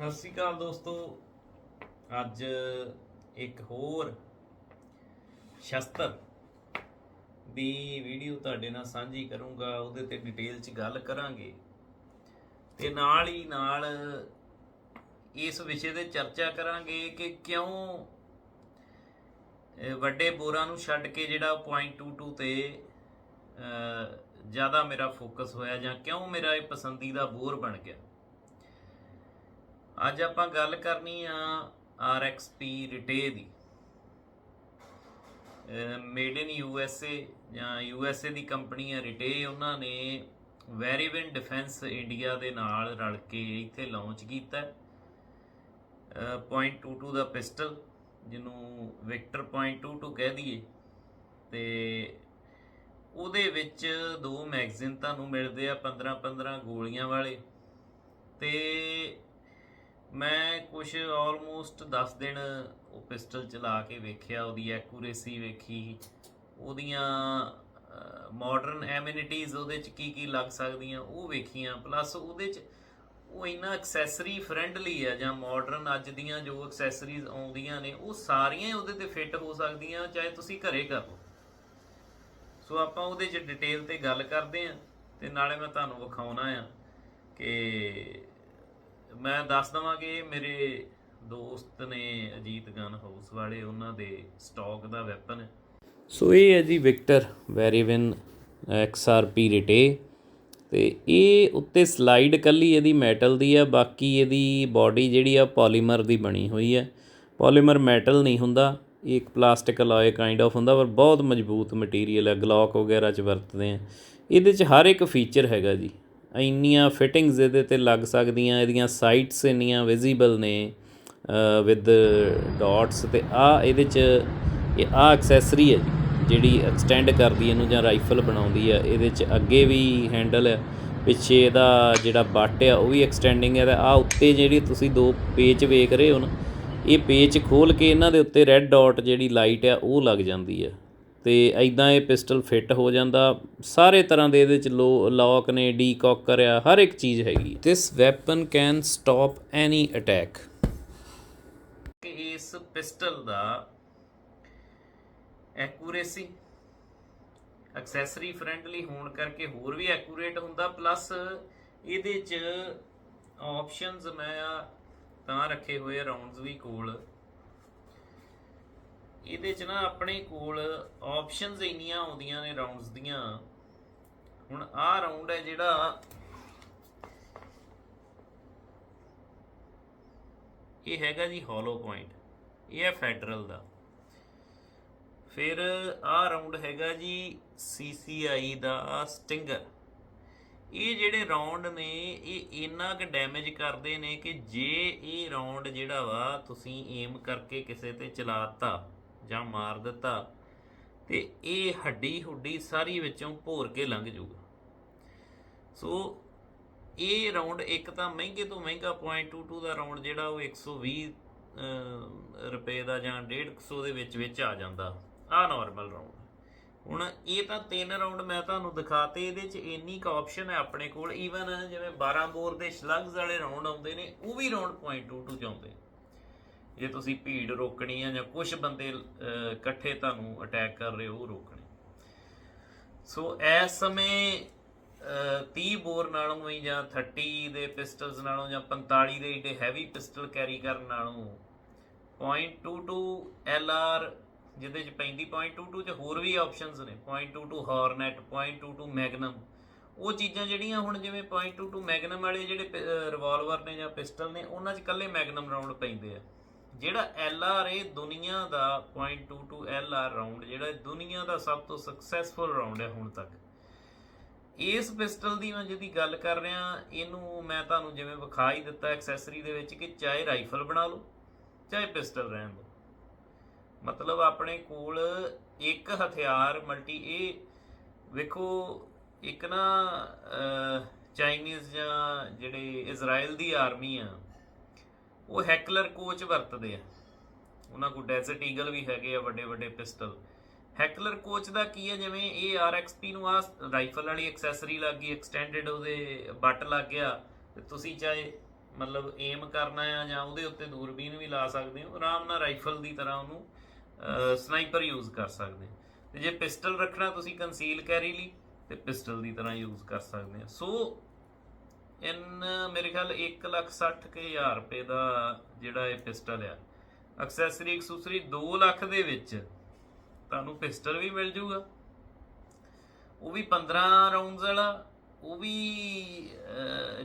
ਸਤਿ ਸ਼੍ਰੀ ਅਕਾਲ ਦੋਸਤੋ। ਅੱਜ ਇੱਕ ਹੋਰ ਸ਼ਸਤਰ ਦੀ ਵੀਡੀਓ ਤੁਹਾਡੇ ਨਾਲ ਸਾਂਝੀ ਕਰੂੰਗਾ, ਉਹਦੇ ਤੇ ਡਿਟੇਲ 'ਚ ਗੱਲ ਕਰਾਂਗੇ। ਤੇ ਨਾਲ ਹੀ ਨਾਲ ਇਸ ਵਿਸ਼ੇ ਤੇ ਚਰਚਾ ਕਰਾਂਗੇ ਕਿ ਕਿਉਂ ਵੱਡੇ ਬੋਰਾਂ ਨੂੰ ਛੱਡ ਕੇ ਜਿਹੜਾ ਪੁਆਇੰਟ 22 ਤੇ ਜ਼ਿਆਦਾ ਮੇਰਾ ਫੋਕਸ ਹੋਇਆ ਜਾਂ ਕਿਉਂ ਮੇਰਾ ਇਹ ਪਸੰਦੀਦਾ ਬੋਰ ਬਣ ਗਿਆ। ਅੱਜ ਆਪਾਂ ਗੱਲ ਕਰਨੀ ਆ RXP ਰਿਟੇ ਦੀ। ਮੇਡ ਇਨ ਯੂਐਸਏ ਜਾਂ ਯੂਐਸਏ ਦੀ ਕੰਪਨੀ ਆ ਰਿਟੇ ਉਹਨਾਂ ਨੇ ਵੈਰੀਵਿਨ ਡਿਫੈਂਸ ਇੰਡੀਆ ਦੇ ਨਾਲ ਰਲ ਕੇ ਇੱਥੇ ਲਾਂਚ ਕੀਤਾ। ਪੁਆਇੰਟ .22 ਦਾ ਪਿਸਟਲ, ਜਿਹਨੂੰ ਵਿਕਟਰ ਪੁਆਇੰਟ .22 ਕਹਿ ਦਈਏ। ਤੇ ਉਹਦੇ ਵਿੱਚ ਦੋ ਮੈਗਜ਼ੀਨ ਤੁਹਾਨੂੰ ਮਿਲਦੇ ਆ 15 15 ਗੋਲੀਆਂ ਵਾਲੇ। ਤੇ ਮੈਂ ਕੁਝ ਆਲਮੋਸਟ 10 ਦਿਨ ਉਹ ਪਿਸਟਲ ਚਲਾ ਕੇ ਵੇਖਿਆ, ਉਹਦੀ ਐਕੂਰੇਸੀ ਵੇਖੀ। ਉਹਦੀਆਂ ਮਾਡਰਨ ਐਮਿਨਿਟੀਜ਼ ਉਹਦੇ ਚ ਕੀ ਕੀ ਲੱਗ ਸਕਦੀਆਂ, ਉਹ ਵੇਖੀਆਂ। ਪਲੱਸ ਉਹਦੇ ਚ ਉਹ ਇੰਨਾ ਐਕਸੈਸਰੀ ਫ੍ਰੈਂਡਲੀ ਆ ਜਾਂ ਮਾਡਰਨ ਅੱਜ ਦੀਆਂ ਜੋ ਐਕਸੈਸਰੀਜ਼ ਆਉਂਦੀਆਂ ਨੇ, ਉਹ ਸਾਰੀਆਂ ਹੀ ਉਹਦੇ ਤੇ ਫਿੱਟ ਹੋ ਸਕਦੀਆਂ, ਚਾਹੇ ਤੁਸੀਂ ਘਰੇ ਕਰੋ ਸੋ ਆਪਾਂ ਉਹਦੇ ਚ ਡਿਟੇਲ ਤੇ ਗੱਲ ਕਰਦੇ ਆਂ, ਤੇ ਨਾਲੇ ਮੈਂ ਤੁਹਾਨੂੰ ਵਿਖਾਉਣਾ ਆ ਕਿ ਮੈਂ ਦੱਸ ਦਵਾਂ ਕਿ ਮੇਰੇ ਦੋਸਤ ਨੇ ਅਜੀਤ ਗਨ ਹਾਊਸ ਵਾਲੇ ਉਹਨਾਂ ਦੇ ਸਟਾਕ ਦਾ ਵੈਪਨ ਸੋ ਇਹ ਹੈ ਜੀ ਵਿਕਟਰ ਵੈਰੀਵਿਨ XRP ਰਿਟੇ। ਤੇ ਇਹ ਉੱਤੇ ਸਲਾਈਡ ਕੱਲੀ ਇਹਦੀ ਮੈਟਲ ਦੀ ਆ ਬਾਕੀ ਇਹਦੀ ਬਾਡੀ ਜਿਹੜੀ ਆ ਪੋਲੀਮਰ ਦੀ ਬਣੀ ਹੋਈ ਹੈ। ਪੋਲੀਮਰ ਮੈਟਲ ਨਹੀਂ ਹੁੰਦਾ, ਇਹ ਇੱਕ ਪਲਾਸਟਿਕ ਅਲੋਏ ਕਾਈਂਡ ਆਫ ਹੁੰਦਾ, ਪਰ ਬਹੁਤ ਮਜ਼ਬੂਤ ਮਟੀਰੀਅਲ ਹੈ ਗਲੌਕ ਵਗੈਰਾ ਚ ਵਰਤਦੇ ਆ। ਇਹਦੇ ਚ ਹਰ ਇੱਕ ਫੀਚਰ ਹੈਗਾ ਜੀ। ਇੰਨੀਆਂ ਫਿਟਿੰਗਸ ਇਹਦੇ ਤੇ ਲੱਗ ਸਕਦੀਆਂ, ਇਹਦੀਆਂ ਸਾਈਟਸ ਇੰਨੀਆਂ ਵਿਜ਼ੀਬਲ ਨੇ ਵਿਦ ਡਾਟਸ ਤੇ ਆ ਇਹਦੇ ਚ, ਇਹ ਆ ਐਕਸੈਸਰੀ ਹੈ ਜਿਹੜੀ ਐਕਸਟੈਂਡ ਕਰਦੀ ਇਹਨੂੰ ਜਾਂ ਰਾਈਫਲ ਬਣਾਉਂਦੀ ਆ ਇਹਦੇ ਚ ਅੱਗੇ ਵੀ ਹੈਂਡਲ ਹੈ, ਪਿੱਛੇ ਇਹਦਾ ਜਿਹੜਾ ਬੱਟ ਆ ਉਹ ਵੀ ਐਕਸਟੈਂਡਿੰਗ ਹੈ ਤੇ ਆ ਉੱਤੇ ਜਿਹੜੀ ਤੁਸੀਂ ਦੋ ਪੇਚ ਵੇਖ ਰਹੇ ਹੋ ਨਾ, ਇਹ ਪੇਚ ਖੋਲ ਕੇ ਇਹਨਾਂ ਦੇ ਉੱਤੇ ਰੈੱਡ ਡਾਟ ਜਿਹੜੀ ਲਾਈਟ ਆ ਉਹ ਲੱਗ ਜਾਂਦੀ ਹੈ। ਅਤੇ ਇੱਦਾਂ ਇਹ ਪਿਸਟਲ ਫਿੱਟ ਹੋ ਜਾਂਦਾ। ਸਾਰੇ ਤਰ੍ਹਾਂ ਦੇ ਇਹਦੇ ਚ ਲੋ ਲੌਕ ਨੇ ਡੀਕੌਕਰ ਆ ਹਰ ਇੱਕ ਚੀਜ਼ ਹੈਗੀ। This weapon can stop any attack ਇਸ ਪਿਸਟਲ ਦਾ ਐਕੂਰੇਸੀ ਐਕਸੈਸਰੀ ਫ੍ਰੈਂਡਲੀ ਹੋਣ ਕਰਕੇ ਹੋਰ ਵੀ ਐਕੂਰੇਟ ਹੁੰਦਾ ਪਲੱਸ ਇਹਦੇ ਚ ਆਪਸ਼ਨਸ ਮੈਂ ਤਾਂ ਰੱਖੇ ਹੋਏ ਰਾਉਂਡਸ ਵੀ ਕੋਲ। ਇਹਦੇ ਚ ਨਾ ਆਪਣੇ ਕੋਲ ਆਪਸ਼ਨਸ ਇੰਨੀਆਂ ਆਉਂਦੀਆਂ ਨੇ ਰਾਉਂਡਸ ਦੀਆਂ। ਹੁਣ ਆਹ ਰਾਉਂਡ ਹੈ ਜਿਹੜਾ ਇਹ ਹੈਗਾ ਜੀ ਹੋਲੋ ਪੁਆਇੰਟ ਇਹ ਹੈ ਫੈਡਰਲ ਦਾ। ਫਿਰ ਆਹ ਰਾਉਂਡ ਹੈਗਾ ਜੀ CCI ਦਾ ਸਟਿੰਗਰ ਇਹ ਜਿਹੜੇ ਰਾਉਂਡ ਨੇ, ਇਹ ਇੰਨਾ ਕੁ ਡੈਮੇਜ ਕਰਦੇ ਨੇ ਕਿ ਜੇ ਇਹ ਰਾਉਂਡ ਜਿਹੜਾ ਵਾ, ਤੁਸੀਂ ਏਮ ਕਰਕੇ ਕਿਸੇ ਤੇ ਚਲਾਤਾ ਜਾਂ ਮਾਰ ਦਿੱਤਾ ਤੇ ਇਹ ਹੱਡੀ ਹੁੱਡੀ ਸਾਰੀ ਵਿੱਚੋਂ ਭੋਰ ਕੇ ਲੰਘ ਜਾਊਗਾ ਸੋ ਇਹ ਰਾਉਂਡ ਇੱਕ ਤਾਂ ਮਹਿੰਗੇ ਤੋਂ ਮਹਿੰਗਾ .22 ਦਾ ਰਾਉਂਡ ਜਿਹੜਾ ਉਹ 120 ਅਹ, ਰੁਪਏ ਦਾ ਜਾਂ 150 ਦੇ ਵਿੱਚ ਵਿੱਚ ਆ ਜਾਂਦਾ। ਆ ਨਾਰਮਲ ਰਾਉਂਡ ਹੁਣ ਇਹ ਤਾਂ ਤਿੰਨ ਰਾਉਂਡ ਮੈਂ ਤੁਹਾਨੂੰ ਦਿਖਾਤੇ ਇਹਦੇ ਚ ਇੰਨੀ ਕ ਆਪਸ਼ਨ ਹੈ ਆਪਣੇ ਕੋਲ। ਈਵਨ ਜਿਵੇਂ 12 ਬੋਰ ਦੇ ਸ਼ਲਗਸ ਵਾਲੇ ਰਾਉਂਡ ਆਉਂਦੇ ਨੇ ਉਹ ਵੀ ਰਾਉਂਡ .22 ਚ ਆਉਂਦੇ। ਜੇ ਤੁਸੀਂ ਭੀੜ ਰੋਕਣੀ ਆ ਜਾਂ ਕੁਝ ਬੰਦੇ ਇਕੱਠੇ ਤੁਹਾਨੂੰ ਅਟੈਕ ਕਰ ਰਹੇ ਹੋ ਉਹ ਰੋਕਣੇ। ਸੋ ਇਸ ਸਮੇਂ ਅਹ, 30 ਬੋਰ ਨਾਲੋਂ ਹੀ ਜਾਂ 30 ਦੇ ਪਿਸਟਲਸ ਨਾਲੋਂ ਜਾਂ 45 ਦੇ ਜਿਹੜੇ ਹੈਵੀ ਪਿਸਟਲ ਕੈਰੀ ਕਰਨ ਨਾਲੋਂ .22 LR ਜਿਹਦੇ ਚ ਪੈਂਦੀ .22 ਚ ਹੋਰ ਵੀ ਆਪਸ਼ਨਸ ਨੇ .22 ਹਾਰਨੈਟ .22 ਮੈਗਨਮ ਉਹ ਚੀਜ਼ਾਂ ਜਿਹੜੀਆਂ ਹੁਣ ਜਿਵੇਂ .22 ਮੈਗਨਮ ਵਾਲੇ ਜਿਹੜੇ ਰਿਵਾਲਵਰ ਨੇ ਜਾਂ ਪਿਸਟਲ ਨੇ ਉਹਨਾਂ 'ਚ ਇਕੱਲੇ ਮੈਗਨਮ ਰਾਉਂਡ ਪੈਂਦੇ ਆ। ਜਿਹੜਾ ਐੱਲ ਆਰ ਏ ਦੁਨੀਆ ਦਾ .22 ਆਰ ਰਾਉਂਡ ਜਿਹੜਾ ਦੁਨੀਆ ਦਾ ਸਭ ਤੋਂ ਸਕਸੈਸਫੁਲ ਰਾਉਂਡ ਹੈ ਹੁਣ ਤੱਕ। ਇਸ ਪਿਸਟਲ ਦੀ ਮੈਂ ਜਿਹਦੀ ਗੱਲ ਕਰ ਰਿਹਾ, ਇਹਨੂੰ ਮੈਂ ਤੁਹਾਨੂੰ ਜਿਵੇਂ ਵਿਖਾ ਹੀ ਦਿੱਤਾ ਐਕਸੈਸਰੀ ਦੇ ਵਿੱਚ ਕਿ ਚਾਹੇ ਰਾਈਫਲ ਬਣਾ ਲਓ, ਚਾਹੇ ਪਿਸਟਲ ਰਹਿਣ ਦਿਓ। ਮਤਲਬ ਆਪਣੇ ਕੋਲ ਇੱਕ ਹਥਿਆਰ ਮਲਟੀ ਇਹ ਵੇਖੋ, ਇੱਕ ਨਾ ਚਾਈਨੀਜ਼ ਜਾਂ ਜਿਹੜੇ ਇਜ਼ਰਾਈਲ ਦੀ ਆਰਮੀ ਆ ਉਹ ਹੈਕਲਰ ਕੋਚ ਵਰਤਦੇ ਆ। ਉਹਨਾਂ ਕੋਲ ਡੈਜ਼ਰਟ ਈਗਲ ਵੀ ਹੈਗੇ ਆ, ਵੱਡੇ ਵੱਡੇ ਪਿਸਟਲ। ਹੈਕਲਰ ਕੋਚ ਦਾ ਕੀ ਹੈ ਜਿਵੇਂ ਇਹ RXP ਨੂੰ ਆ ਰਾਈਫਲ ਵਾਲੀ ਐਕਸੈਸਰੀ ਲੱਗ ਗਈ ਐਕਸਟੈਂਡਡ ਉਹਦੇ ਬੱਟ ਲੱਗ ਗਿਆ, ਤੇ ਤੁਸੀਂ ਚਾਹੇ ਮਤਲਬ ਏਮ ਕਰਨਾ ਆ ਜਾਂ ਉਹਦੇ ਉੱਤੇ ਦੂਰਬੀਨ ਵੀ ਲਾ ਸਕਦੇ ਹੋ, ਆਰਾਮ ਨਾਲ ਰਾਈਫਲ ਦੀ ਤਰ੍ਹਾਂ ਉਹਨੂੰ ਸਨਾਈਪਰ ਯੂਜ਼ ਕਰ ਸਕਦੇ ਹੋ। ਤੇ ਜੇ ਪਿਸਟਲ ਰੱਖਣਾ, ਤੁਸੀਂ ਕੰਸੀਲ ਕੈਰੀ ਲਈ, ਤੇ ਪਿਸਟਲ ਦੀ ਤਰ੍ਹਾਂ ਯੂਜ਼ ਕਰ ਸਕਦੇ ਹੋ। ਸੋ ਇਨ ਮੇਰੇ ਖਿਆਲ 160000 ਰੁਪਏ ਦਾ ਜਿਹੜਾ ਇਹ ਪਿਸਟਲ ਆ। ਐਕਸੈਸਰੀ ਐਕਸੈਸਰੀ 2 ਲੱਖ ਦੇ ਵਿੱਚ ਤੁਹਾਨੂੰ ਪਿਸਟਲ ਵੀ ਮਿਲ ਜੂਗਾ। ਉਹ ਵੀ 15 ਰਾਉਂਡਸ ਵਾਲਾ, ਉਹ ਵੀ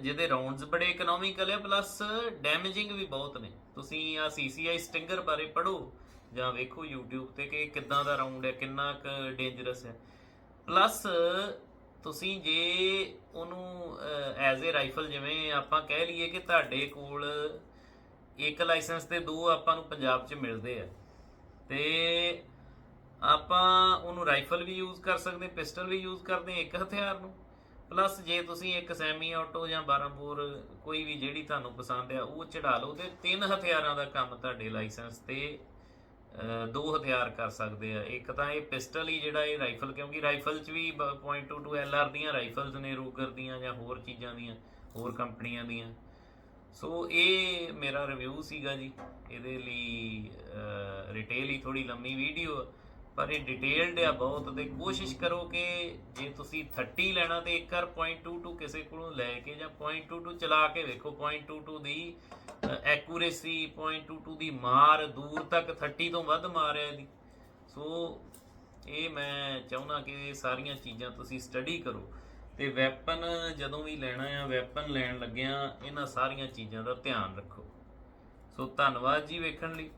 ਜਿਹਦੇ ਰਾਉਂਡਸ ਬੜੇ ਇਕਨੋਮਿਕਲ ਹੈ ਪਲੱਸ ਡੈਮੇਜਿੰਗ ਵੀ ਬਹੁਤ ਨੇ। ਤੁਸੀਂ ਆ ਸੀਸੀਆਈ ਸਟਿੰਗਰ ਬਾਰੇ ਪੜੋ ਜਾਂ ਵੇਖੋ YouTube ਤੇ ਕਿ ਕਿੱਦਾਂ ਦਾ ਰਾਉਂਡ ਹੈ ਕਿੰਨਾ ਕੁ ਡੇਂਜਰਸ ਹੈ ਪਲੱਸ ਤੁਸੀਂ ਜੇ ਉਹਨੂੰ ਐਜ਼ ਅ ਰਾਈਫਲ ਜਿਵੇਂ ਆਪਾਂ ਕਹਿ ਲਈਏ ਕਿ ਤੁਹਾਡੇ ਕੋਲ ਇੱਕ ਲਾਇਸੈਂਸ ਤੇ ਦੋ ਆਪਾਂ ਨੂੰ ਪੰਜਾਬ 'ਚ ਮਿਲਦੇ ਆ, ਤੇ ਆਪਾਂ ਉਹਨੂੰ ਰਾਈਫਲ ਵੀ ਯੂਜ਼ ਕਰ ਸਕਦੇ ਪਿਸਟਲ ਵੀ ਯੂਜ਼ ਕਰਦੇ ਇੱਕ ਹਥਿਆਰ ਨੂੰ ਪਲੱਸ ਜੇ ਤੁਸੀਂ ਇੱਕ ਸੈਮੀ ਆਟੋ ਜਾਂ 12 ਬੋਰ ਕੋਈ ਵੀ ਜਿਹੜੀ ਤੁਹਾਨੂੰ ਪਸੰਦ ਆ, ਉਹ ਚੜਾ ਲਓ, ਤੇ ਤਿੰਨ ਹਥਿਆਰਾਂ ਦਾ ਕੰਮ ਤੁਹਾਡੇ ਲਾਇਸੈਂਸ ਤੇ ਦੋ ਹਥਿਆਰ ਕਰ ਸਕਦੇ ਆ। ਇੱਕ ਤਾਂ ਇਹ ਪਿਸਟਲ ਹੀ ਜਿਹੜਾ ਇਹ ਰਾਈਫਲ, ਕਿਉਂਕਿ ਰਾਈਫਲ 'ਚ ਵੀ .22 ਐਲਆਰ ਦੀਆਂ ਰਾਈਫਲਸ ਨੇ, ਰੂਗਰ ਦੀਆਂ ਜਾਂ ਹੋਰ ਚੀਜ਼ਾਂ ਦੀਆਂ, ਹੋਰ ਕੰਪਨੀਆਂ ਦੀਆਂ। ਸੋ ਇਹ ਮੇਰਾ ਰਿਵਿਊ ਸੀਗਾ ਜੀ। ਇਹਦੇ ਲਈ ਰਿਟੇਲ ਹੀ ਥੋੜੀ ਲੰਮੀ ਵੀਡੀਓ ਪਰ ਇਹ ਡਿਟੇਲਡ ਆ ਬਹੁਤ, ਤੇ ਕੋਸ਼ਿਸ਼ ਕਰੋ ਕਿ ਜੇ ਤੁਸੀਂ 30 ਲੈਣਾ ਤੇ ਇੱਕ ਵਾਰ .22 ਕਿਸੇ ਕੋਲੋਂ ਲੈ ਕੇ ਜਾਂ .22 ਚਲਾ ਕੇ ਵੇਖੋ .22 ਦੀ ਐਕੂਰੇਸੀ .22 ਦੀ ਮਾਰ ਦੂਰ ਤੱਕ 30 ਤੋਂ ਵੱਧ ਮਾਰ ਹੈ ਇਹਦੀ। ਸੋ ਇਹ ਮੈਂ ਚਾਹੁੰਦਾ ਕਿ ਇਹ ਸਾਰੀਆਂ ਚੀਜ਼ਾਂ ਤੁਸੀਂ ਸਟੱਡੀ ਕਰੋ। ਤੇ ਵੈਪਨ ਜਦੋਂ ਵੀ ਲੈਣਾ ਆ ਵੈਪਨ ਲੈਣ ਲੱਗਿਆਂ, ਇਹਨਾਂ ਸਾਰੀਆਂ ਚੀਜ਼ਾਂ ਦਾ ਧਿਆਨ ਰੱਖੋ। ਸੋ ਧੰਨਵਾਦ ਜੀ ਵੇਖਣ ਲਈ।